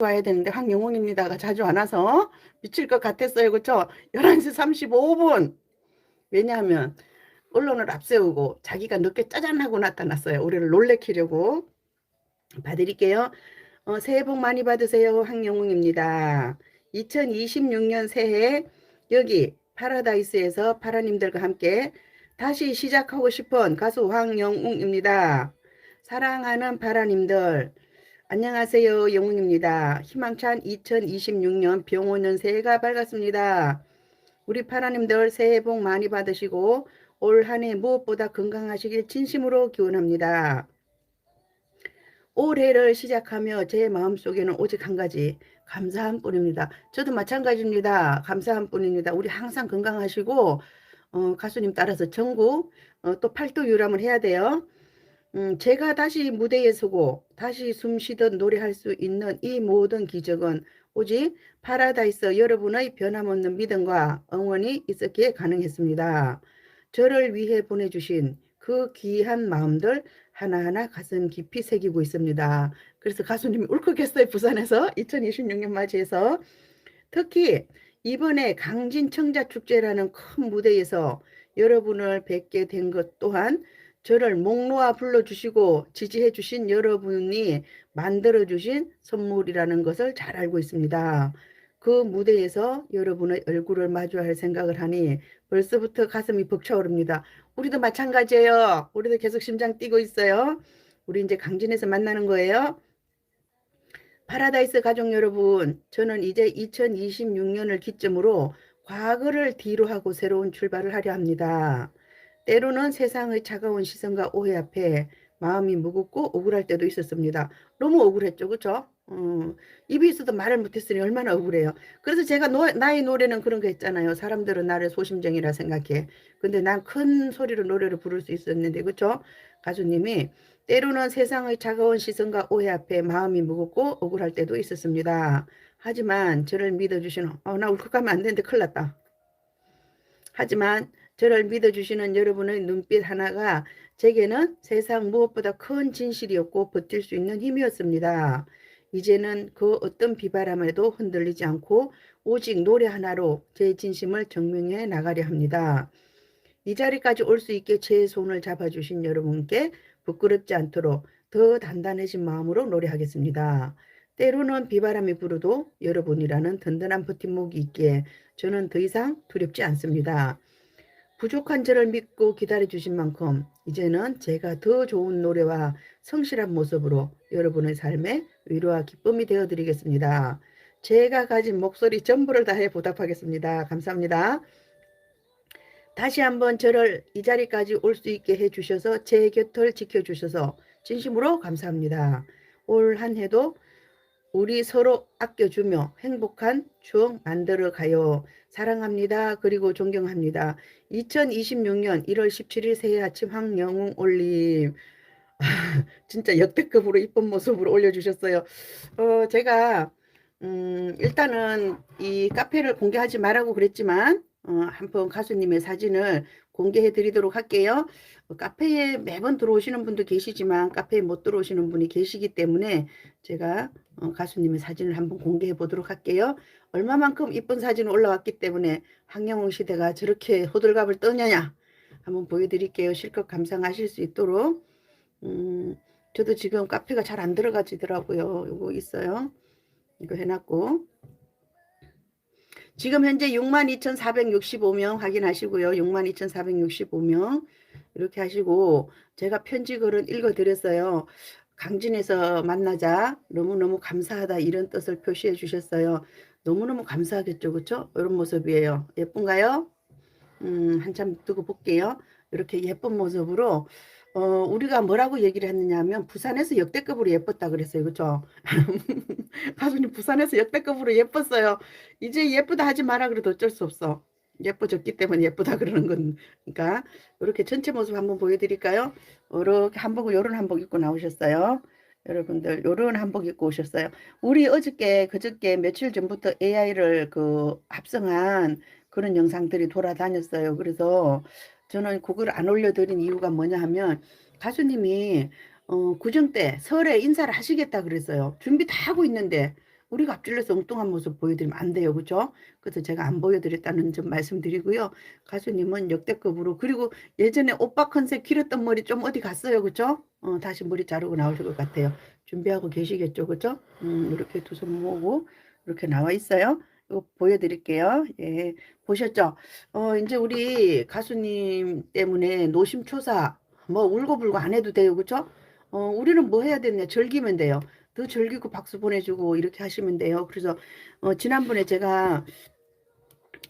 와야 되는데 황영웅입니다가 자주 안 와서 미칠 것 같았어요. 그쵸? 11시 35분. 왜냐하면 언론을 앞세우고 자기가 늦게 짜잔하고 나타났어요. 우리를 놀래키려고. 봐드릴게요. 어, 새해 복 많이 받으세요. 황영웅입니다. 2026년 새해 여기 파라다이스에서 파라님들과 함께 다시 시작하고 싶은 가수 황영웅입니다. 사랑하는 파라님들 안녕하세요. 영웅입니다. 희망찬 2026년 병원년 새해가 밝았습니다. 우리 파라님들 새해 복 많이 받으시고 올 한 해 무엇보다 건강하시길 진심으로 기원합니다. 올해를 시작하며 제 마음속에는 오직 한 가지 감사한 뿐입니다. 저도 마찬가지입니다. 감사한 뿐입니다. 우리 항상 건강하시고 어, 가수님 따라서 전국 어, 또 팔도 유람을 해야 돼요. 음, 제가 다시 무대에 서고 다시 숨 쉬듯 노래할 수 있는 이 모든 기적은 오직 파라다이스 여러분의 변함없는 믿음과 응원이 있었기에 가능했습니다. 저를 위해 보내주신 그 귀한 마음들 하나하나 가슴 깊이 새기고 있습니다. 그래서 가수님이 울컥했어요. 부산에서 2026년 맞이해서 특히 이번에 강진청자 축제라는 큰 무대에서 여러분을 뵙게 된 것 또한 저를 목 놓아 불러주시고 지지해 주신 여러분이 만들어 주신 선물이라는 것을 잘 알고 있습니다. 그 무대에서 여러분의 얼굴을 마주할 생각을 하니 벌써부터 가슴이 벅차오릅니다. 우리도 마찬가지예요. 우리도 계속 심장 뛰고 있어요. 우리 이제 강진에서 만나는 거예요. 파라다이스 가족 여러분, 저는 이제 2026년을 기점으로 과거를 뒤로 하고 새로운 출발을 하려 합니다. 때로는 세상의 차가운 시선과 오해 앞에 마음이 무겁고 억울할 때도 있었습니다. 너무 억울했죠, 그렇죠? 어, 입이 있어도 말을 못했으니 얼마나 억울해요. 그래서 제가 노, 나의 노래는 그런 거 있잖아요. 사람들은 나를 소심쟁이라 생각해. 근데 난 큰 소리로 노래를 부를 수 있었는데, 그렇죠? 가수님이 때로는 세상의 차가운 시선과 오해 앞에 마음이 무겁고 억울할 때도 있었습니다. 하지만 저를 믿어주시는, 어, 나 울컥하면 안 되는데 큰일 났다. 하지만 저를 믿어주시는 여러분의 눈빛 하나가 제게는 세상 무엇보다 큰 진실이었고 버틸 수 있는 힘이었습니다. 이제는 그 어떤 비바람에도 흔들리지 않고 오직 노래 하나로 제 진심을 증명해 나가려 합니다. 이 자리까지 올 수 있게 제 손을 잡아주신 여러분께 부끄럽지 않도록 더 단단해진 마음으로 노래하겠습니다. 때로는 비바람이 불어도 여러분이라는 든든한 버팀목이 있기에 저는 더 이상 두렵지 않습니다. 부족한 저를 믿고 기다려주신 만큼 이제는 제가 더 좋은 노래와 성실한 모습으로 여러분의 삶에 위로와 기쁨이 되어드리겠습니다. 제가 가진 목소리 전부를 다해 보답하겠습니다. 감사합니다. 다시 한번 저를 이 자리까지 올 수 있게 해주셔서 제 곁을 지켜주셔서 진심으로 감사합니다. 올 한 해도 우리 서로 아껴주며 행복한 추억 만들어 가요. 사랑합니다. 그리고 존경합니다. 2026년 1월 17일 새해 아침 황영웅 올림. 진짜 역대급으로 이쁜 모습으로 올려주셨어요. 어, 제가, 음, 일단은 이 카페를 공개하지 말라고 그랬지만, 어, 한번 가수님의 사진을 공개해 드리도록 할게요. 어, 카페에 매번 들어오시는 분도 계시지만 카페에 못 들어오시는 분이 계시기 때문에 제가 어, 가수님의 사진을 한번 공개해 보도록 할게요. 얼마만큼 이쁜 사진 올라왔기 때문에 황영웅 시대가 저렇게 호들갑을 떠냐냐 한번 보여드릴게요. 실컷 감상하실 수 있도록 음, 저도 지금 카페가 잘 안 들어가지더라고요. 이거 있어요. 이거 해놨고 지금 현재 62,465명 확인하시고요. 62,465명 이렇게 하시고 제가 편지글은 읽어드렸어요. 강진에서 만나자 너무너무 감사하다 이런 뜻을 표시해 주셨어요. 너무너무 감사하겠죠. 그렇죠? 이런 모습이에요. 예쁜가요? 음, 한참 두고 볼게요. 이렇게 예쁜 모습으로 어, 우리가 뭐라고 얘기를 했느냐 하면 부산에서 역대급으로 예뻤다 그랬어요. 그렇죠? 가수님 부산에서 역대급으로 예뻤어요. 이제 예쁘다 하지 마라 그래도 어쩔 수 없어. 예뻐졌기 때문에 예쁘다 그러는 거니까 이렇게 전체 모습 한번 보여드릴까요? 이렇게 한복을 요런 한복 입고 나오셨어요. 여러분들 요런 한복 입고 오셨어요. 우리 어저께 그저께 며칠 전부터 AI를 그 합성한 그런 영상들이 돌아다녔어요. 그래서 저는 그걸 안 올려드린 이유가 뭐냐 하면 가수님이 어, 구정 때 설에 인사를 하시겠다 그랬어요. 준비 다 하고 있는데 우리가 앞질러서 엉뚱한 모습 보여드리면 안 돼요. 그죠? 그래서 제가 안 보여드렸다는 점 말씀드리고요. 가수님은 역대급으로 그리고 예전에 오빠 컨셉 길었던 머리 좀 어디 갔어요. 그죠? 어, 다시 머리 자르고 나오실 것 같아요. 준비하고 계시겠죠. 그죠? 음, 이렇게 두 손 모으고 이렇게 나와 있어요. 보여드릴게요. 예, 보셨죠? 어, 이제 우리 가수님 때문에 노심초사 뭐 울고불고 안 해도 돼요. 그죠? 어, 우리는 뭐 해야 되냐? 즐기면 돼요. 더 즐기고 박수 보내주고 이렇게 하시면 돼요. 그래서 어, 지난번에 제가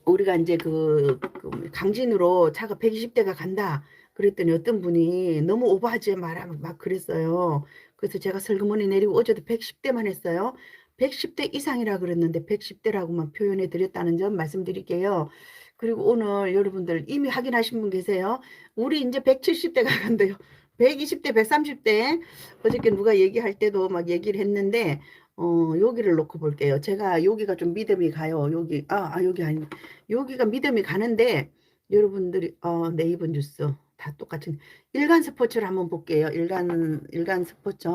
우리가 이제 그, 그 강진으로 차가 120대가 간다. 그랬더니 어떤 분이 너무 오버하지 마라 막 그랬어요. 그래서 제가 설그머니 내리고 어제도 110대만 했어요. 110대 이상이라 그랬는데 110대라고만 표현해 드렸다는 점 말씀드릴게요. 그리고 오늘 여러분들 이미 확인하신 분 계세요. 우리 이제 170대가 간대요. 120대, 130대. 어저께 누가 얘기할 때도 막 얘기를 했는데, 어, 여기를 놓고 볼게요. 제가 여기가 좀 믿음이 가요. 여기, 아, 아 여기 아니, 여기가 믿음이 가는데, 여러분들이, 어, 네이버 뉴스. 다 똑같은, 일간 스포츠를 한번 볼게요. 일간, 일간 스포츠.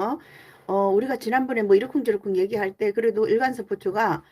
어, 우리가 지난번에 뭐 이러쿵저러쿵 얘기할 때, 그래도 일간 스포츠가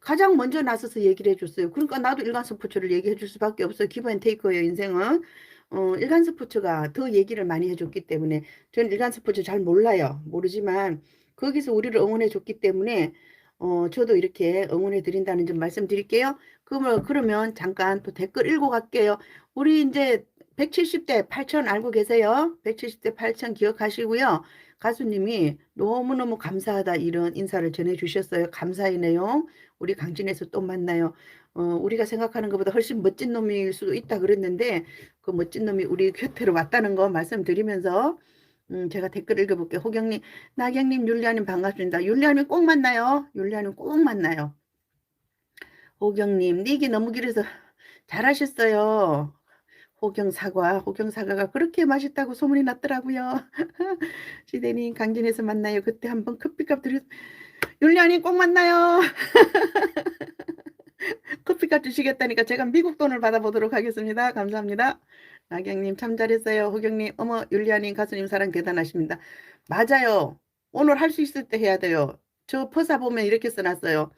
가장 먼저 나서서 얘기를 해줬어요. 그러니까 나도 일간 스포츠를 얘기해 줄 수밖에 없어요. 기브 앤 테이크예요, 인생은. 어, 일간 스포츠가 더 얘기를 많이 해줬기 때문에 저는 일간 스포츠 잘 몰라요. 모르지만 거기서 우리를 응원해 줬기 때문에 어, 저도 이렇게 응원해 드린다는 점 말씀드릴게요. 그러면, 그러면 잠깐 또 댓글 읽고 갈게요. 우리 이제 170대 8천 알고 계세요? 170대 8천 기억하시고요. 가수님이 너무너무 감사하다 이런 인사를 전해주셨어요. 감사의 내용. 우리 강진에서 또 만나요. 어, 우리가 생각하는 것보다 훨씬 멋진 놈일 수도 있다 그랬는데 그 멋진 놈이 우리 곁으로 왔다는 거 말씀드리면서 음, 제가 댓글 읽어볼게요. 호경님, 나경님, 율리아님 반갑습니다. 율리아님 꼭 만나요. 율리아님 꼭 만나요. 호경님, 니기 너무 길어서 잘하셨어요. 호경 사과, 호경 사과가 그렇게 맛있다고 소문이 났더라고요. 시대님 강진에서 만나요. 그때 한번 커피값 드렸. 율리아님 꼭 만나요. 커피값 주시겠다니까 제가 미국 돈을 받아보도록 하겠습니다. 감사합니다. 나경님 참 잘했어요. 호경님, 어머 율리아님 가수님 사랑 대단하십니다. 맞아요. 오늘 할 수 있을 때 해야 돼요. 저 퍼사 보면 이렇게 써놨어요.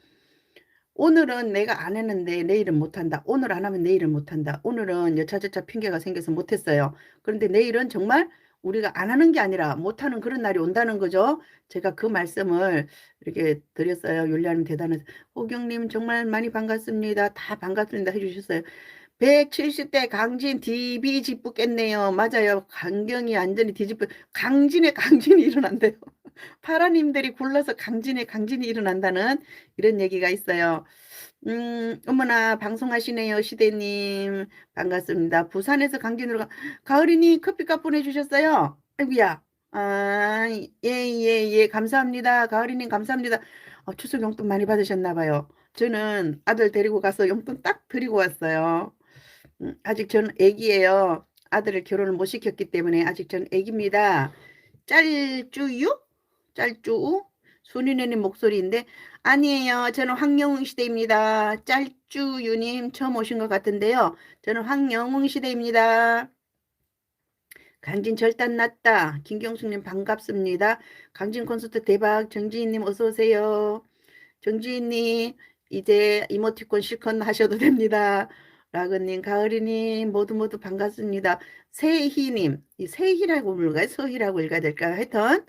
오늘은 내가 안 했는데 내일은 못한다. 오늘 안 하면 내일은 못한다. 오늘은 여차저차 핑계가 생겨서 못했어요. 그런데 내일은 정말 우리가 안 하는 게 아니라 못하는 그런 날이 온다는 거죠. 제가 그 말씀을 이렇게 드렸어요. 율리아님 대단해서. 호경님 정말 많이 반갑습니다. 다 반갑습니다 해주셨어요. 170대 강진 DB 짓붙겠네요. 맞아요. 강경이 완전히 뒤집어 강진에 강진이 일어난대요. 파라님들이 굴러서 강진에 강진이 일어난다는 이런 얘기가 있어요. 음, 어머나 방송하시네요. 시대님 반갑습니다. 부산에서 강진으로 가 가을이니 커피값 보내주셨어요. 아이고야. 아, 예, 예, 예. 감사합니다. 가을이님 감사합니다. 어, 추석 용돈 많이 받으셨나 봐요. 저는 아들 데리고 가서 용돈 딱 드리고 왔어요. 음, 아직 저는 애기예요. 아들을 결혼을 못 시켰기 때문에 아직 저는 애기입니다. 짤쭈유? 짤쭈우? 순이네님 목소리인데 아니에요. 저는 황영웅 시대입니다. 짤쭈유님 처음 오신 것 같은데요. 저는 황영웅 시대입니다. 강진 절단 났다. 김경숙님 반갑습니다. 강진 콘서트 대박. 정지인님 어서 오세요. 정지인님 이제 이모티콘 실컷 하셔도 됩니다. 라그님, 가을이님 모두 모두 반갑습니다. 세희님, 이 세희라고 읽을까요? 서희라고 읽어야 될까요? 하여튼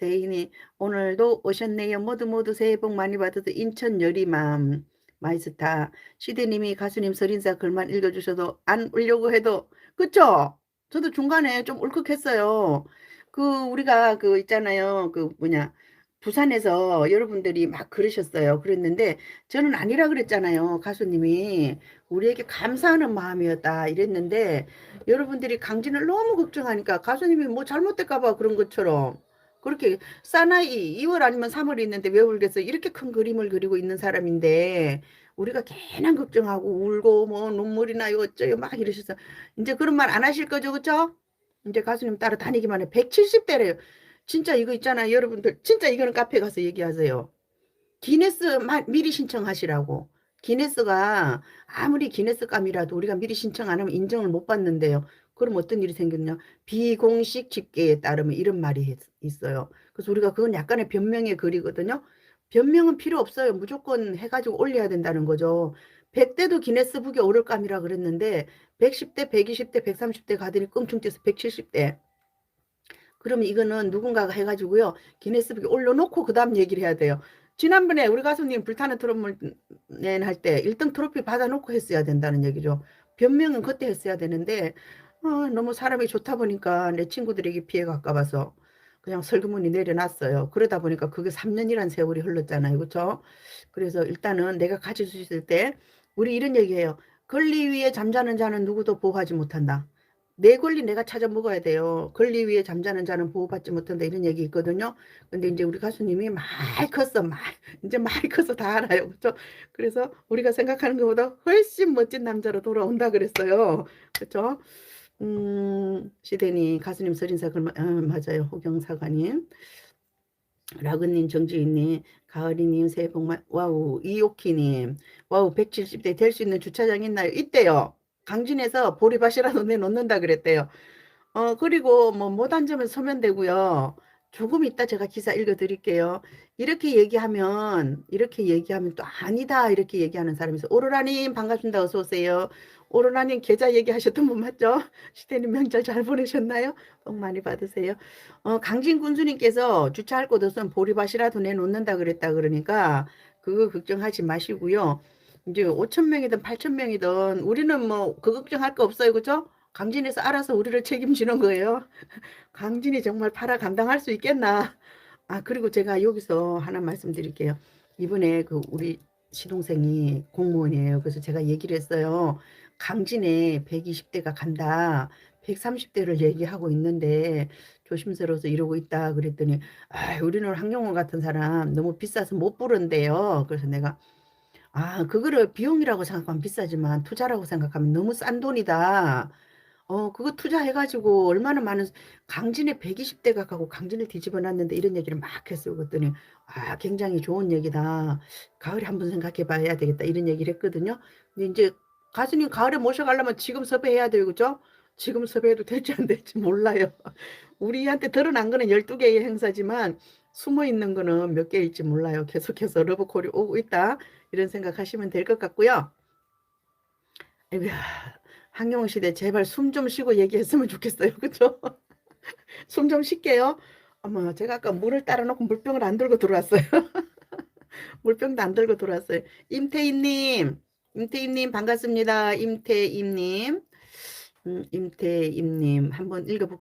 세희님 오늘도 오셨네요. 모두 모두 새해 복 많이 받아서 인천 여리맘 마이스타 시대님이 가수님 설인사 글만 읽어주셔도 안 울려고 해도 그쵸? 저도 중간에 좀 울컥했어요. 그 우리가 그 있잖아요. 그 뭐냐 부산에서 여러분들이 막 그러셨어요. 그랬는데 저는 아니라 그랬잖아요. 가수님이 우리에게 감사하는 마음이었다 이랬는데 여러분들이 강진을 너무 걱정하니까 가수님이 뭐 잘못될까 봐 그런 것처럼 그렇게 사나이 2월 아니면 3월 있는데 왜 울겠어? 이렇게 큰 그림을 그리고 있는 사람인데 우리가 괜한 걱정하고 울고 뭐 눈물이 나요 어쩌요 막 이러셔서 이제 그런 말 안 하실 거죠? 그쵸? 이제 가수님 따라 다니기만 해. 170대래요. 진짜 이거 있잖아요 여러분들. 진짜 이거는 카페 가서 얘기하세요. 기네스 마, 미리 신청하시라고. 기네스가 아무리 기네스감이라도 우리가 미리 신청 안 하면 인정을 못 받는데요 그럼 어떤 일이 생겼냐? 비공식 집계에 따르면 이런 말이 있어요. 그래서 우리가 그건 약간의 변명의 글이거든요. 변명은 필요 없어요. 무조건 해 가지고 올려야 된다는 거죠. 100대도 기네스북에 오를 감이라 그랬는데 110대, 120대, 130대 가더니 껑충 뛰어서 170대. 그러면 이거는 누군가가 해 가지고요. 기네스북에 올려놓고 그 다음 얘기를 해야 돼요. 지난번에 우리 가수님 불타는 트롯맨 할 때 1등 트로피 받아놓고 했어야 된다는 얘기죠. 변명은 그때 했어야 되는데 아, 너무 사람이 좋다 보니까 내 친구들에게 피해가 가까워서 그냥 설그문이 내려놨어요. 그러다 보니까 그게 3년이란 세월이 흘렀잖아요. 그렇죠? 그래서 일단은 내가 가질 수 있을 때 우리 이런 얘기해요. 권리 위에 잠자는 자는 누구도 보호하지 못한다. 내 권리 내가 찾아 먹어야 돼요. 권리 위에 잠자는 자는 보호받지 못한다. 이런 얘기 있거든요. 근데 이제 우리 가수님이 많이 컸어. 많이, 이제 많이 커서 다 알아요. 그렇죠? 그래서 우리가 생각하는 것보다 훨씬 멋진 남자로 돌아온다 그랬어요. 그렇죠? 음, 시대니 가수님 서린사 글 아, 맞아요. 호경사관님. 라그님, 정지희님, 가을이님, 새해 복 많, 와우, 이오키님, 와우, 170대 될 수 있는 주차장 있나요? 있대요. 강진에서 보리밭이라도 내놓는다 그랬대요. 어, 그리고 뭐 못 앉으면 서면 되고요. 조금 이따 제가 기사 읽어드릴게요. 이렇게 얘기하면, 이렇게 얘기하면 또 아니다. 이렇게 얘기하는 사람이 있어. 오로라님, 반갑습니다. 어서 오세요. 오로라님, 계좌 얘기하셨던 분 맞죠? 시대님 명절 잘 보내셨나요? 복 많이 받으세요. 어, 강진 군수님께서 주차할 곳 없으면 보리밭이라도 내놓는다 그랬다 그러니까 그거 걱정하지 마시고요. 이제 5천 명이든 8천 명이든 우리는 뭐 그 걱정할 거 없어요. 그죠? 강진에서 알아서 우리를 책임지는 거예요. 강진이 정말 팔아 감당할 수 있겠나? 아, 그리고 제가 여기서 하나 말씀드릴게요. 이번에 그 우리 시동생이 공무원이에요. 그래서 제가 얘기를 했어요. 강진에 120대가 간다. 130대를 얘기하고 있는데 조심스러워서 이러고 있다 그랬더니 아, 우리는 황영호 같은 사람 너무 비싸서 못 부른대요. 그래서 내가 아, 그거를 비용이라고 생각하면 비싸지만 투자라고 생각하면 너무 싼 돈이다. 어, 그거 투자해가지고 얼마나 많은 강진에 120대가 가고 강진을 뒤집어 놨는데 이런 얘기를 막 했어요. 그랬더니 아, 굉장히 좋은 얘기다. 가을에 한번 생각해 봐야 되겠다. 이런 얘기를 했거든요. 근데 이제 가수님 가을에 모셔가려면 지금 섭외해야 돼요. 그죠? 지금 섭외해도 될지 안 될지 몰라요. 우리한테 드러난 거는 12개의 행사지만 숨어 있는 거는 몇 개일지 몰라요. 계속해서 러브콜이 오고 있다. 이런 생각하시면 될 것 같고요. 아이고야, 한경호 시대 제발 숨 좀 쉬고 얘기했으면 좋겠어요. 그죠? 숨 좀 쉴게요. 어머, 제가 아까 물을 따라 놓고 물병을 안 들고 들어왔어요. 물병도 안 들고 들어왔어요. 임태임님, 임태임님 반갑습니다. 임태임님. 음, 임태임님 한번 읽어볼게요.